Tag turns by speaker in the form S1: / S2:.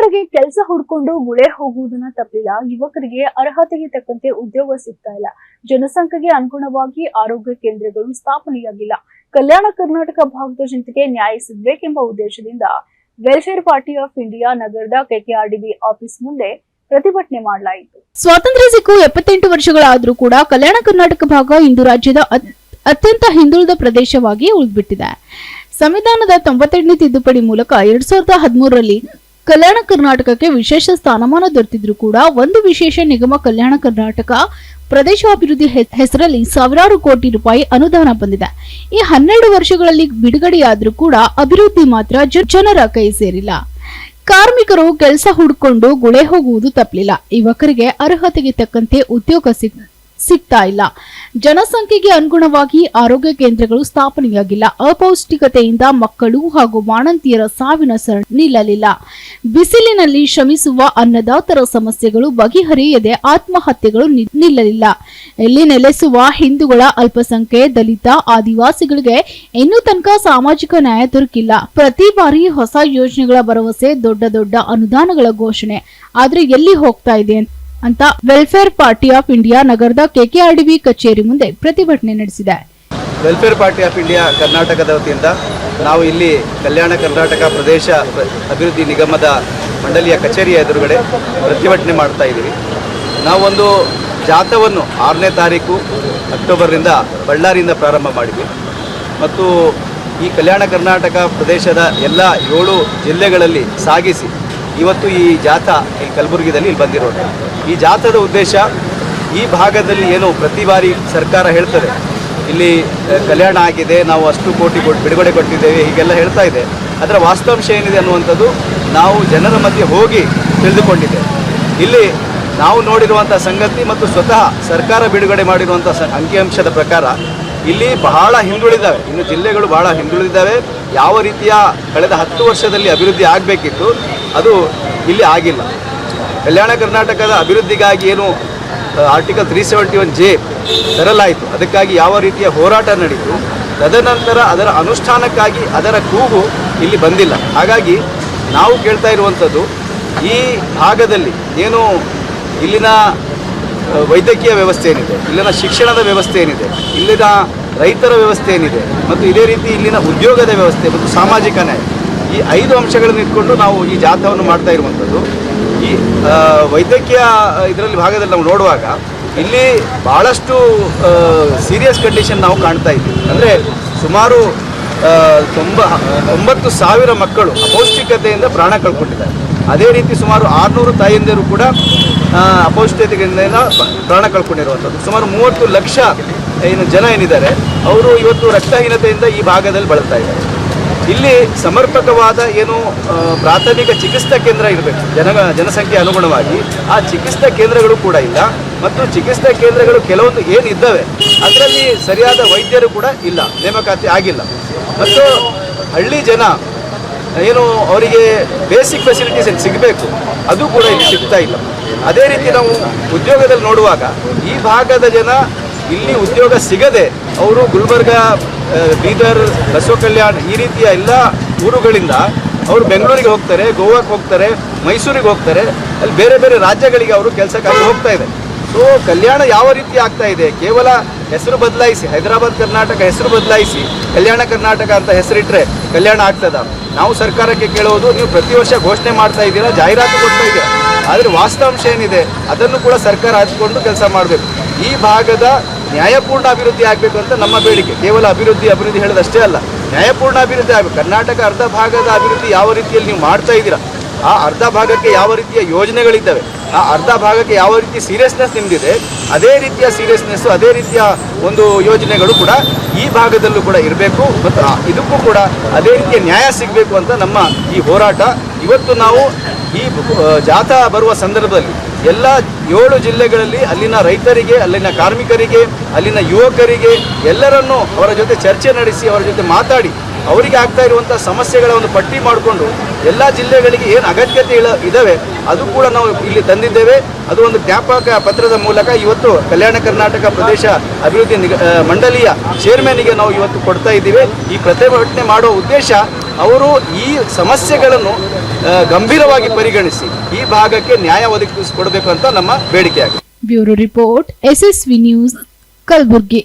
S1: ಕಡೆಗೆ ಕೆಲಸ ಹುಡ್ಕೊಂಡು ಗುಳೆ ಹೋಗುವುದನ್ನ ತಪ್ಪಿಲ್ಲ. ಯುವಕರಿಗೆ ಅರ್ಹತೆಗೆ ತಕ್ಕಂತೆ ಉದ್ಯೋಗ ಸಿಗ್ತಾ ಇಲ್ಲ. ಜನಸಂಖ್ಯೆಗೆ ಅನುಗುಣವಾಗಿ ಆರೋಗ್ಯ ಕೇಂದ್ರಗಳು ಸ್ಥಾಪನೆಯಾಗಿಲ್ಲ. ಕಲ್ಯಾಣ ಕರ್ನಾಟಕ ಭಾಗದ ಜನತೆಗೆ ನ್ಯಾಯ ಸಿಗಬೇಕೆಂಬ ಉದ್ದೇಶದಿಂದ ವೆಲ್ಫೇರ್ ಪಾರ್ಟಿ ಆಫ್ ಇಂಡಿಯಾ ನಗರದ ಕೆಕೆಆರ್ಡಿಬಿ ಆಫೀಸ್ ಮುಂದೆ ಪ್ರತಿಭಟನೆ ಮಾಡಲಾಯಿತು.
S2: ಸ್ವಾತಂತ್ರ್ಯ ಸಿಕ್ಕು ಎಪ್ಪತ್ತೆಂಟು ವರ್ಷಗಳಾದರೂ ಕೂಡ ಕಲ್ಯಾಣ ಕರ್ನಾಟಕ ಭಾಗ ಇಂದು ರಾಜ್ಯದ ಅತ್- ಅತ್ಯಂತ ಹಿಂದುಳಿದ ಪ್ರದೇಶವಾಗಿ ಉಳಿದ್ಬಿಟ್ಟಿದೆ. ಸಂವಿಧಾನದ ತೊಂಬತ್ತೆಂಟನೇ ತಿದ್ದುಪಡಿ ಮೂಲಕ ಎರಡ್ ಸಾವಿರದ ಹದಿಮೂರರಲ್ಲಿ ಕಲ್ಯಾಣ ಕರ್ನಾಟಕಕ್ಕೆ ವಿಶೇಷ ಸ್ಥಾನಮಾನ ದೊರೆತಿದ್ರು ಕೂಡ ಒಂದು ವಿಶೇಷ ನಿಗಮ ಕಲ್ಯಾಣ ಕರ್ನಾಟಕ ಪ್ರದೇಶಾಭಿವೃದ್ಧಿ ಹೆಸರಲ್ಲಿ ಸಾವಿರಾರು ಕೋಟಿ ರೂಪಾಯಿ ಅನುದಾನ ಬಂದಿದೆ. ಈ ಹನ್ನೆರಡು ವರ್ಷಗಳಲ್ಲಿ ಬಿಡುಗಡೆಯಾದ್ರೂ ಕೂಡ ಅಭಿವೃದ್ಧಿ ಮಾತ್ರ ಜನರ ಕೈ ಸೇರಿಲ್ಲ. ಕಾರ್ಮಿಕರು ಕೆಲಸ ಹುಡ್ಕೊಂಡು ಗುಳೆ ಹೋಗುವುದು ತಪ್ಪಲಿಲ್ಲ ಯುವಕರಿಗೆ ಅರ್ಹತೆಗೆ ತಕ್ಕಂತೆ ಉದ್ಯೋಗ ಸಿಗ್ ಸಿಗ್ತಾ ಇಲ್ಲ ಜನಸಂಖ್ಯೆಗೆ ಅನುಗುಣವಾಗಿ ಆರೋಗ್ಯ ಕೇಂದ್ರಗಳು ಸ್ಥಾಪನೆಯಾಗಿಲ್ಲ. ಅಪೌಷ್ಟಿಕತೆಯಿಂದ ಮಕ್ಕಳು ಹಾಗೂ ವಾಣಂತಿಯರ ಸಾವಿನ ಸರಣಿ ನಿಲ್ಲಲಿಲ್ಲ. ಬಿಸಿಲಿನಲ್ಲಿ ಶ್ರಮಿಸುವ ಅನ್ನದಾತರ ಸಮಸ್ಯೆಗಳು ಬಗೆಹರಿಯದೆ ಆತ್ಮಹತ್ಯೆಗಳು ನಿಲ್ಲಲಿಲ್ಲ. ಇಲ್ಲಿ ನೆಲೆಸುವ ಹಿಂದೂಗಳ ಅಲ್ಪಸಂಖ್ಯೆ, ದಲಿತ, ಆದಿವಾಸಿಗಳಿಗೆ ಇನ್ನೂ ತನಕ ಸಾಮಾಜಿಕ ನ್ಯಾಯ ದೊರಕಿಲ್ಲ. ಪ್ರತಿ ಬಾರಿ ಹೊಸ ಯೋಜನೆಗಳ ಭರವಸೆ ದೊಡ್ಡ ದೊಡ್ಡ ಅನುದಾನಗಳ ಘೋಷಣೆ. ಆದ್ರೆ ಎಲ್ಲಿ ಹೋಗ್ತಾ ಇದೆ ಅಂತ ವೆಲ್ಫೇರ್ ಪಾರ್ಟಿ ಆಫ್ ಇಂಡಿಯಾ ನಗರದ ಕೆಕೆಆರ್ಡಿಬಿ ಕಚೇರಿ ಮುಂದೆ ಪ್ರತಿಭಟನೆ ನಡೆಸಿದೆ.
S3: ವೆಲ್ಫೇರ್ ಪಾರ್ಟಿ ಆಫ್ ಇಂಡಿಯಾ ಕರ್ನಾಟಕದ ವತಿಯಿಂದ ನಾವು ಇಲ್ಲಿ ಕಲ್ಯಾಣ ಕರ್ನಾಟಕ ಪ್ರದೇಶ ಅಭಿವೃದ್ಧಿ ನಿಗಮದ ಮಂಡಳಿಯ ಕಚೇರಿಯ ಎದುರುಗಡೆ ಪ್ರತಿಭಟನೆ ಮಾಡ್ತಾ ಇದ್ದೀವಿ. ನಾವೊಂದು ಜಾಥವನ್ನು ಆರನೇ ತಾರೀಕು ಅಕ್ಟೋಬರ್ನಿಂದ ಬಳ್ಳಾರಿಯಿಂದ ಪ್ರಾರಂಭ ಮಾಡಿದ್ವಿ. ಮತ್ತು ಈ ಕಲ್ಯಾಣ ಕರ್ನಾಟಕ ಪ್ರದೇಶದ ಎಲ್ಲ ಏಳು ಜಿಲ್ಲೆಗಳಲ್ಲಿ ಸಾಗಿಸಿ ಇವತ್ತು ಈ ಜಾಥಾ ಈ ಕಲಬುರಗಿದಲ್ಲಿ ಇಲ್ಲಿ ಬಂದಿರೋದು ಈ ಜಾಥಾದ ಉದ್ದೇಶ ಈ ಭಾಗದಲ್ಲಿ ಏನು ಪ್ರತಿ ಬಾರಿ ಸರ್ಕಾರ ಹೇಳ್ತದೆ, ಇಲ್ಲಿ ಕಲ್ಯಾಣ ಆಗಿದೆ, ನಾವು ಅಷ್ಟು ಕೋಟಿ ಕೊಟ್ಟು ಬಿಡುಗಡೆ ಕೊಟ್ಟಿದ್ದೇವೆ, ಹೀಗೆಲ್ಲ ಹೇಳ್ತಾ ಇದೆ. ಅದರ ವಾಸ್ತವಾಂಶ ಏನಿದೆ ಅನ್ನುವಂಥದ್ದು ನಾವು ಜನರ ಮಧ್ಯೆ ಹೋಗಿ ತಿಳಿದುಕೊಂಡಿದ್ದೇವೆ. ಇಲ್ಲಿ ನಾವು ನೋಡಿರುವಂಥ ಸಂಗತಿ ಮತ್ತು ಸ್ವತಃ ಸರ್ಕಾರ ಬಿಡುಗಡೆ ಮಾಡಿರುವಂಥ ಅಂಕಿಅಂಶದ ಪ್ರಕಾರ ಇಲ್ಲಿ ಬಹಳ ಹಿಂದುಳಿದಾವೆ ಇನ್ನು ಜಿಲ್ಲೆಗಳು ಬಹಳ ಹಿಂದುಳಿದಾವೆ ಯಾವ ರೀತಿಯ ಕಳೆದ ಹತ್ತು ವರ್ಷದಲ್ಲಿ ಅಭಿವೃದ್ಧಿ ಆಗಬೇಕಿತ್ತು, ಅದು ಇಲ್ಲಿ ಆಗಿಲ್ಲ. ಕಲ್ಯಾಣ ಕರ್ನಾಟಕದ ಅಭಿವೃದ್ಧಿಗಾಗಿ ಏನು article three seventy one J ತರಲಾಯಿತು. ಅದಕ್ಕಾಗಿ ಯಾವ ರೀತಿಯ ಹೋರಾಟ ನಡೀತು ತದನಂತರ ಅದರ ಅನುಷ್ಠಾನಕ್ಕಾಗಿ ಅದರ ಕೂಗು ಇಲ್ಲಿ ಬಂದಿಲ್ಲ. ಹಾಗಾಗಿ ನಾವು ಕೇಳ್ತಾ ಇರುವಂಥದ್ದು, ಈ ಭಾಗದಲ್ಲಿ ಏನು ಇಲ್ಲಿನ ವೈದ್ಯಕೀಯ ವ್ಯವಸ್ಥೆ ಏನಿದೆ? ಇಲ್ಲಿನ ಶಿಕ್ಷಣದ ವ್ಯವಸ್ಥೆ ಏನಿದೆ? ಇಲ್ಲಿನ ರೈತರ ವ್ಯವಸ್ಥೆ ಏನಿದೆ? ಮತ್ತು ಇದೇ ರೀತಿ ಇಲ್ಲಿನ ಉದ್ಯೋಗದ ವ್ಯವಸ್ಥೆ ಮತ್ತು ಸಾಮಾಜಿಕ ನ್ಯಾಯ. ಈ ಐದು ಅಂಶಗಳನ್ನು ಇಟ್ಕೊಂಡು ನಾವು ಈ ಜಾಥಾವನ್ನು ಮಾಡ್ತಾ ಇರುವಂಥದ್ದು. ಈ ವೈದ್ಯಕೀಯ, ಇದರಲ್ಲಿ ಭಾಗದಲ್ಲಿ ನಾವು ನೋಡುವಾಗ ಇಲ್ಲಿ ಭಾಳಷ್ಟು ಸೀರಿಯಸ್ ಕಂಡೀಷನ್ ನಾವು ಕಾಣ್ತಾ ಇದ್ದೀವಿ. ಅಂದರೆ ಸುಮಾರು ತೊಂಬ ಒಂಬತ್ತು ಸಾವಿರ ಮಕ್ಕಳು ಅಪೌಷ್ಟಿಕತೆಯಿಂದ ಪ್ರಾಣ ಕಳ್ಕೊಂಡಿದ್ದಾರೆ. ಅದೇ ರೀತಿ ಸುಮಾರು ಆರುನೂರು ತಾಯಂದಿರು ಕೂಡ ಅಪೌಷ್ಟಿಕತೆಯಿಂದ ಪ್ರಾಣ ಕಳ್ಕೊಂಡಿರುವಂಥದ್ದು. ಸುಮಾರು ಮೂವತ್ತು ಲಕ್ಷ ಏನು ಜನ ಏನಿದ್ದಾರೆ, ಅವರು ಇವತ್ತು ರಕ್ತಹೀನತೆಯಿಂದ ಈ ಭಾಗದಲ್ಲಿ ಬಳಲ್ತಾ ಇದ್ದಾರೆ. ಇಲ್ಲಿ ಸಮರ್ಪಕವಾದ ಏನು ಪ್ರಾಥಮಿಕ ಚಿಕಿತ್ಸಾ ಕೇಂದ್ರ ಇರಬೇಕು. ಜನ, ಜನಸಂಖ್ಯೆ ಅನುಗುಣವಾಗಿ ಆ ಚಿಕಿತ್ಸಾ ಕೇಂದ್ರಗಳು ಕೂಡ ಇಲ್ಲ. ಮತ್ತು ಚಿಕಿತ್ಸಾ ಕೇಂದ್ರಗಳು ಕೆಲವೊಂದು ಏನು ಇದ್ದಾವೆ, ಅದರಲ್ಲಿ ಸರಿಯಾದ ವೈದ್ಯರು ಕೂಡ ಇಲ್ಲ, ನೇಮಕಾತಿ ಆಗಿಲ್ಲ. ಮತ್ತು ಹಳ್ಳಿ ಜನ ಏನು, ಅವರಿಗೆ ಬೇಸಿಕ್ ಫೆಸಿಲಿಟೀಸ್ ಸಿಗಬೇಕು, ಅದು ಕೂಡ ಇಲ್ಲಿ ಸಿಗ್ತಾ ಇಲ್ಲ. ಅದೇ ರೀತಿ ನಾವು ಉದ್ಯೋಗದಲ್ಲಿ ನೋಡುವಾಗ ಈ ಭಾಗದ ಜನ ಇಲ್ಲಿ ಉದ್ಯೋಗ ಸಿಗದೆ ಅವರು ಗುಲ್ಬರ್ಗ ಬೀದರ್ ಬಸವ ಕಲ್ಯಾಣ್ ಈ ರೀತಿಯ ಎಲ್ಲ ಊರುಗಳಿಂದ ಅವರು ಬೆಂಗಳೂರಿಗೆ ಹೋಗ್ತಾರೆ, ಗೋವಾಕ್ಕೆ ಹೋಗ್ತಾರೆ, ಮೈಸೂರಿಗೆ ಹೋಗ್ತಾರೆ. ಅಲ್ಲಿ ಬೇರೆ ಬೇರೆ ರಾಜ್ಯಗಳಿಗೆ ಅವರು ಕೆಲಸಕ್ಕಾಗಿ ಹೋಗ್ತಾ ಇದೆ. ಸೊ ಕಲ್ಯಾಣ ಯಾವ ರೀತಿ ಆಗ್ತಾ ಇದೆ? ಕೇವಲ ಹೆಸರು ಬದಲಾಯಿಸಿ, ಹೈದರಾಬಾದ್ ಕರ್ನಾಟಕ ಹೆಸರು ಬದಲಾಯಿಸಿ, ಕಲ್ಯಾಣ ಕರ್ನಾಟಕ ಅಂತ ಹೆಸರಿಟ್ಟರೆ ಕಲ್ಯಾಣ ಆಗ್ತದ? ನಾವು ಸರ್ಕಾರಕ್ಕೆ ಕೇಳೋದು, ನೀವು ಪ್ರತಿ ವರ್ಷ ಘೋಷಣೆ ಮಾಡ್ತಾ ಇದ್ದೀರಾ, ಜಾಹೀರಾತು ಕೊಡ್ತಾ ಇದ್ದೀರಾ. ಆದರೆ ವಾಸ್ತವಾಂಶ ಏನಿದೆ, ಅದನ್ನು ಕೂಡ ಸರ್ಕಾರ ಹಚ್ಕೊಂಡು ಕೆಲಸ ಮಾಡಬೇಕು. ಈ ಭಾಗದ ನ್ಯಾಯಪೂರ್ಣ ಅಭಿವೃದ್ಧಿ ಆಗಬೇಕು ಅಂತ ನಮ್ಮ ಬೇಡಿಕೆ. ಕೇವಲ ಅಭಿವೃದ್ಧಿ ಅಭಿವೃದ್ಧಿ ಹೇಳೋದಷ್ಟೇ ಅಲ್ಲ. ನ್ಯಾಯಪೂರ್ಣ ಅಭಿವೃದ್ಧಿ ಆಗಬೇಕು. ಕರ್ನಾಟಕ ಅರ್ಧ ಭಾಗದ ಅಭಿವೃದ್ಧಿ ಯಾವ ರೀತಿಯಲ್ಲಿ ನೀವು ಮಾಡ್ತಾ ಇದ್ದೀರಾ ಆ ಅರ್ಧ ಭಾಗಕ್ಕೆ ಯಾವ ರೀತಿಯ ಯೋಜನೆಗಳಿದ್ದಾವೆ, ಆ ಅರ್ಧ ಭಾಗಕ್ಕೆ ಯಾವ ರೀತಿ ಸೀರಿಯಸ್ನೆಸ್ ನಿಮ್ದಿದೆ, ಅದೇ ರೀತಿಯ ಸೀರಿಯಸ್ನೆಸ್ ಅದೇ ರೀತಿಯ ಒಂದು ಯೋಜನೆಗಳು ಕೂಡ ಈ ಭಾಗದಲ್ಲೂ ಕೂಡ ಇರಬೇಕು ಮತ್ತು ಇದಕ್ಕೂ ಕೂಡ ಅದೇ ರೀತಿಯ ನ್ಯಾಯ ಸಿಗಬೇಕು ಅಂತ ನಮ್ಮ ಈ ಹೋರಾಟ. ಇವತ್ತು ನಾವು ಈ ಜಾಥಾ ಬರುವ ಸಂದರ್ಭದಲ್ಲಿ ಎಲ್ಲ ಏಳು ಜಿಲ್ಲೆಗಳಲ್ಲಿ ಅಲ್ಲಿನ ರೈತರಿಗೆ, ಅಲ್ಲಿನ ಕಾರ್ಮಿಕರಿಗೆ, ಅಲ್ಲಿನ ಯುವಕರಿಗೆ ಎಲ್ಲರನ್ನೂ ಅವರ ಜೊತೆ ಚರ್ಚೆ ನಡೆಸಿ, ಅವರ ಜೊತೆ ಮಾತಾಡಿ ಅವರಿಗೆ ಆಗ್ತಾ ಇರುವಂತಹ ಸಮಸ್ಯೆಗಳ ಒಂದು ಪಟ್ಟಿ ಮಾಡಿಕೊಂಡು ಎಲ್ಲ ಜಿಲ್ಲೆಗಳಿಗೆ ಏನು ಅಗತ್ಯತೆ ಇದಾವೆ, ಅದು ಕೂಡ ನಾವು ಇಲ್ಲಿ ತಂದಿದ್ದೇವೆ. ಅದು ಒಂದು ಜ್ಞಾಪಕ ಪತ್ರದ ಮೂಲಕ ಇವತ್ತು ಕಲ್ಯಾಣ ಕರ್ನಾಟಕ ಪ್ರದೇಶ ಅಭಿವೃದ್ಧಿ ಮಂಡಳಿಯ ಚೇರ್ಮನ್ಗೆ ನಾವು ಇವತ್ತು ಕೊಡ್ತಾ ಇದ್ದೀವಿ. ಈ ಪ್ರತಿಭಟನೆ ಮಾಡೋ ಉದ್ದೇಶ ಅವರು ಈ ಸಮಸ್ಯೆಗಳನ್ನು ಗಂಭೀರವಾಗಿ ಪರಿಗಣಿಸಿ. ಈ ಭಾಗಕ್ಕೆ ನ್ಯಾಯ ಒದಗಿಸಿಕೊಡಬೇಕು ಅಂತ ನಮ್ಮ ಬೇಡಿಕೆ ಆಗಿದೆ.
S2: Bureau report, SSV news, Kalaburagi.